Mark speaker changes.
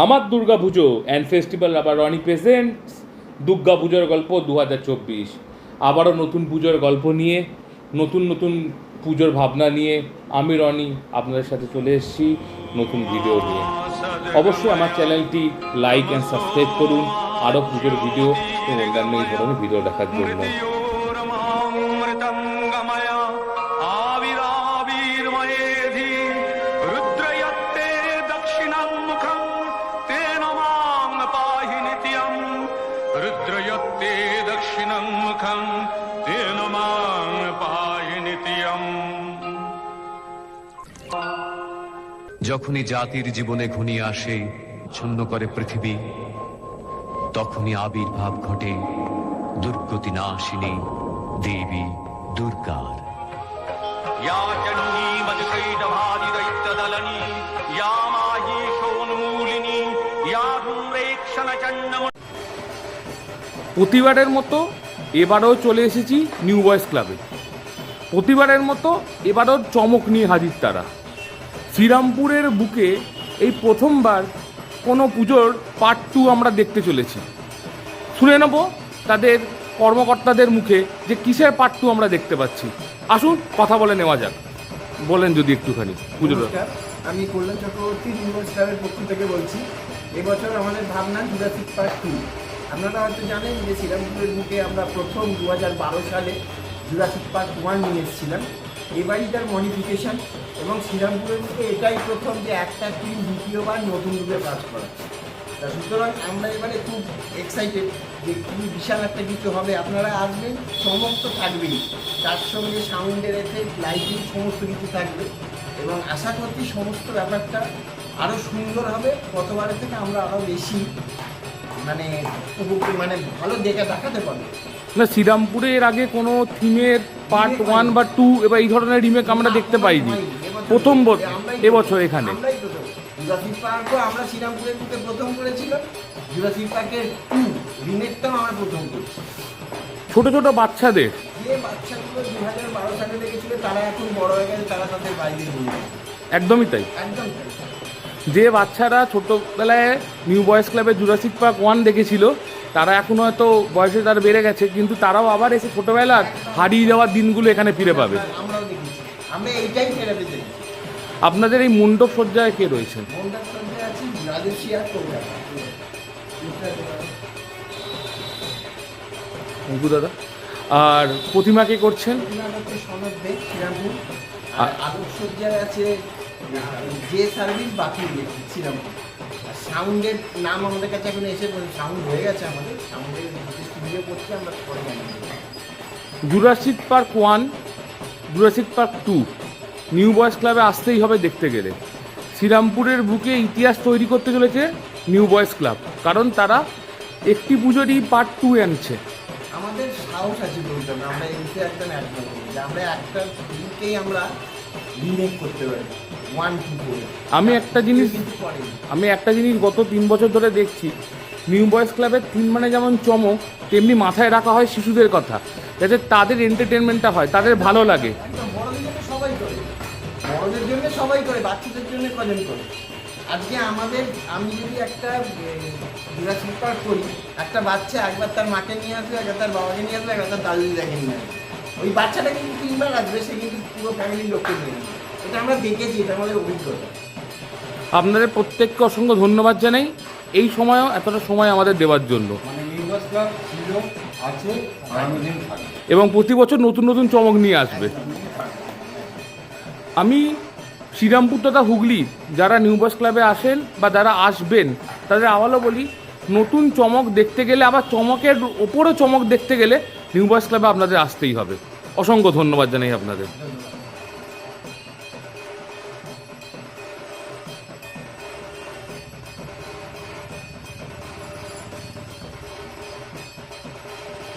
Speaker 1: আমার দুর্গা পুজো and festival আবার Roni presents Durga পুজোর গল্প দু হাজার চব্বিশ। আবারও নতুন পুজোর গল্প নিয়ে, নতুন নতুন পুজোর ভাবনা নিয়ে আমি রনি আপনাদের সাথে চলে এসেছি নতুন ভিডিও নিয়ে। অবশ্যই আমার চ্যানেলটি লাইক অ্যান্ড সাবস্ক্রাইব করুন। আরও পুজোর ভিডিও এবং অন্যান্য এই ধরনের ভিডিও দেখার জন্য।
Speaker 2: दक्षिणं मुखं तेन मां पाहि नित्यम्
Speaker 3: যখনই জাতির জীবনে ঘনিয়ে আসে ছন্ন করে পৃথিবী তখনই আবির্ভাব ঘটে দুর্গতি নাশিনী দেবী দুর্গার
Speaker 2: या चण्डी मधुकैटभादिदैत्यदलनी या माहीशोन्मूलिनी या धूम्रेक्षणचण्डम
Speaker 1: প্রতিবারের মতো এবারও চলে এসেছি নিউ বয়েস ক্লাবে। প্রতিবারের মতো এবারও চমক নিয়ে হাজির তারা। শ্রীরামপুরের বুকে এই প্রথমবার কোনো পুজোর পার্ট টু আমরা দেখতে চলেছি। শুনে নেব তাদের কর্মকর্তাদের মুখে যে কিসের পার্ট টু আমরা দেখতে পাচ্ছি। আসুন, কথা বলে নেওয়া যাক। বলেন যদি একটুখানি পুজোর
Speaker 4: আমি কল্যাণ চক্রবর্তী ইউনিভার্স ক্লাবের পক্ষ থেকে বলছি, এবছর আমাদের ভাবনা জুরাসিক পার্ক টু আপনারা হয়তো জানেন যে শ্রীরামপুরের বুকে আমরা প্রথম দু হাজার বারো সালে জুরাসিক পার্ক ওয়ান নিয়ে এসেছিলাম। এবারই তার মডিফিকেশন এবং শ্রীরামপুরের বুকে এটাই প্রথম যে একটা টিম দ্বিতীয়বার নতুন রূপে কাজ করা। সুতরাং আমরা এবারে খুব এক্সাইটেড যে কি বিশাল একটা কিছু হবে। আপনারা আসবেন, সমস্ত থাকবেই। তার সঙ্গে সাউন্ডের এফেক্ট লাইটিং সমস্ত কিছু থাকবে। এবং আশা করছি সমস্ত ব্যাপারটা আরও সুন্দর হবে। গতবারের থেকে আমরা আরও বেশি মানে মানে ভালো দেখে দেখাতে পারব।
Speaker 1: না শ্রীরামপুরে এর আগে কোনো থিমের পার্ট ওয়ান বা টু এবার এই ধরনের রিমেক আমরা দেখতে পাইনি। প্রথম এবছর এখানে।
Speaker 4: আমরাই প্রথম। জুরাসিক পার্কও আমরা শ্রীরামপুরের বুকে প্রথম করেছিলাম। জুরাসিক পার্কের টু রিমেকটাও আমরা প্রথম করছি।
Speaker 1: ছোট ছোট বাচ্চাদের।
Speaker 4: যে বাচ্চাগুলো দু হাজার বারো সালে দেখেছিল তারা এখন বড় হয়ে গেছে তারা তাদের বাইরে
Speaker 1: একদমই তাই।
Speaker 4: একদম তাই।
Speaker 1: যে বাচ্চারা ছোটোবেলায় নিউ বয়েজ ক্লাবে জুরাসিক পার্ক ওয়ান দেখেছিল তারা এখন হয়তো বয়সে তার বেড়ে গেছে কিন্তু তারাও আবার এসে ছোটোবেলার হারিয়ে যাওয়ার দিনগুলো এখানে ফিরে পাবে। আপনাদের এই মণ্ডপ সজ্জায় কে রয়েছেন অঙ্কু দাদা আর প্রতিমা কে করছেন?
Speaker 4: ওনার হচ্ছে সনদ দেব শ্রীরামপুর। আর
Speaker 1: আ-
Speaker 4: আছে যে সার্ভিস বাকি আর সাউন্ডের নাম আমাদের কাছে এখন এসে সাউন্ড হয়ে গেছে আমাদের সাউন্ডের স্টুডিও করছি আমরা পরে জানি।
Speaker 1: Jurassic Park one Jurassic Park two new boys ক্লাবে আসতেই হবে দেখতে গেলে। শ্রীরামপুরের বুকে ইতিহাস তৈরি করতে চলেছে নিউ বয়েজ ক্লাব কারণ তারা একটি পুজোরই পার্ট টু আনছে।
Speaker 4: আমাদের সাহস আছে বলতে হবে আমরা এসে একদম যে আমরা একটা দিনকেই আমরা রিমেক করতে পারি।
Speaker 1: আমি একটা জিনিস আমি একটা জিনিস গত তিন বছর ধরে দেখছি। নিউ বয়েজ ক্লাবের তিন মানে যেমন চমক তেমনি মাথায় রাখা হয় শিশুদের কথা। যাতে তাদের এন্টারটেনমেন্টটা হয় তাদের ভালো লাগে।
Speaker 4: বড়দের জন্য সবাই করে। বড়দের জন্য সবাই করে বাচ্চাদের জন্য কজন করে? আজকে আমাদের আমি যদি একটা জুরাসিক পার্ক করি একটা বাচ্চা একবার তার মাকে নিয়ে আসবে একবার তার বাবাকে নিয়ে আসবে একবার তার দাদু দিদাকে নিয়ে আসবে। ওই বাচ্চাটা কিন্তু তিনবার আসবে সে কিন্তু পুরো ফ্যামিলির লোককে নিয়ে আসবে এটা আমরা দেখেছি এটা আমাদের অভিজ্ঞতা।
Speaker 1: আপনাদের প্রত্যেককে অসংখ্য ধন্যবাদ জানাই। এই সময়ও এতটা সময় আমাদের দেওয়ার জন্য।
Speaker 5: মানে
Speaker 1: এবং প্রতি বছর নতুন নতুন চমক নিয়ে আসবে। আমি শ্রীরামপুর তথা হুগলি যারা নিউ বয়েজ ক্লাবে আসেন বা যারা আসবেন তাদের আবারও বলি নতুন চমক দেখতে গেলে আবার চমকের ওপরও চমক দেখতে গেলে নিউ বয়েজ ক্লাবে আপনাদের আসতেই হবে। অসংখ্য ধন্যবাদ জানাই আপনাদের।